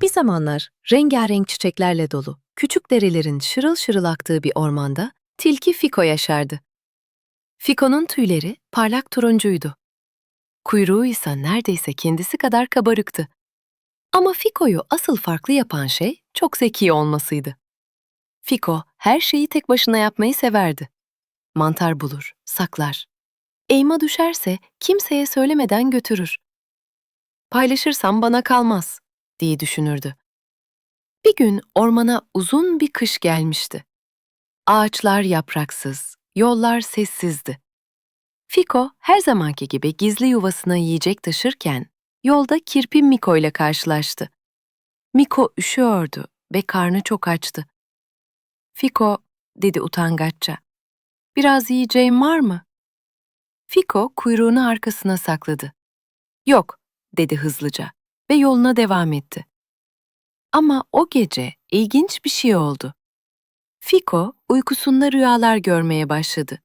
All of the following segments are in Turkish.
Bir zamanlar rengarenk çiçeklerle dolu, küçük derelerin şırıl şırıl aktığı bir ormanda tilki Fiko yaşardı. Fiko'nun tüyleri parlak turuncuydu. Kuyruğu ise neredeyse kendisi kadar kabarıktı. Ama Fiko'yu asıl farklı yapan şey çok zeki olmasıydı. Fiko her şeyi tek başına yapmayı severdi. Mantar bulur, saklar. Elma düşerse kimseye söylemeden götürür. Paylaşırsam bana kalmaz diye düşünürdü. Bir gün ormana uzun bir kış gelmişti. Ağaçlar yapraksız, yollar sessizdi. Fiko her zamanki gibi gizli yuvasına yiyecek taşırken yolda kirpi Miko ile karşılaştı. Miko üşüyordu ve karnı çok açtı. Fiko, dedi utangaçça. Biraz yiyeceğim var mı? Fiko kuyruğunu arkasına sakladı. Yok, dedi hızlıca ve yoluna devam etti. Ama o gece ilginç bir şey oldu. Fiko uykusunda rüyalar görmeye başladı.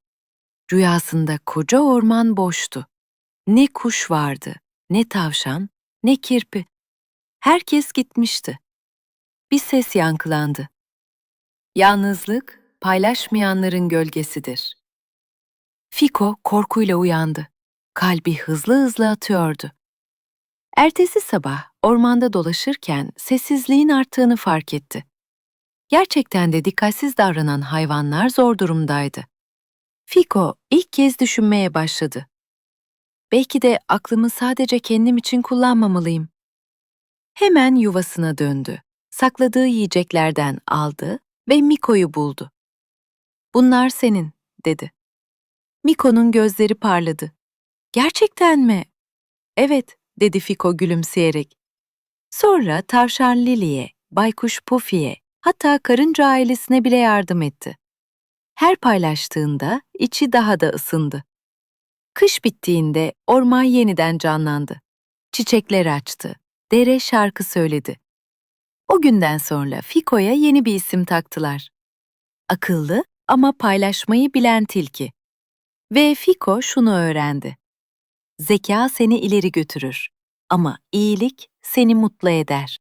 Rüyasında koca orman boştu. Ne kuş vardı, ne tavşan, ne kirpi. Herkes gitmişti. Bir ses yankılandı. Yalnızlık paylaşmayanların gölgesidir. Fiko korkuyla uyandı. Kalbi hızlı hızlı atıyordu. Ertesi sabah ormanda dolaşırken sessizliğin arttığını fark etti. Gerçekten de dikkatsiz davranan hayvanlar zor durumdaydı. Fiko ilk kez düşünmeye başladı. Belki de aklımı sadece kendim için kullanmamalıyım. Hemen yuvasına döndü. Sakladığı yiyeceklerden aldı ve Miko'yu buldu. Bunlar senin, dedi. Miko'nun gözleri parladı. Gerçekten mi? Evet, dedi Fiko gülümseyerek. Sonra tavşan Lili'ye, baykuş Pufi'ye, hatta karınca ailesine bile yardım etti. Her paylaştığında içi daha da ısındı. Kış bittiğinde orman yeniden canlandı. Çiçekler açtı, dere şarkı söyledi. O günden sonra Fiko'ya yeni bir isim taktılar. Akıllı ama paylaşmayı bilen tilki. Ve Fiko şunu öğrendi. Zeka seni ileri götürür ama iyilik seni mutlu eder.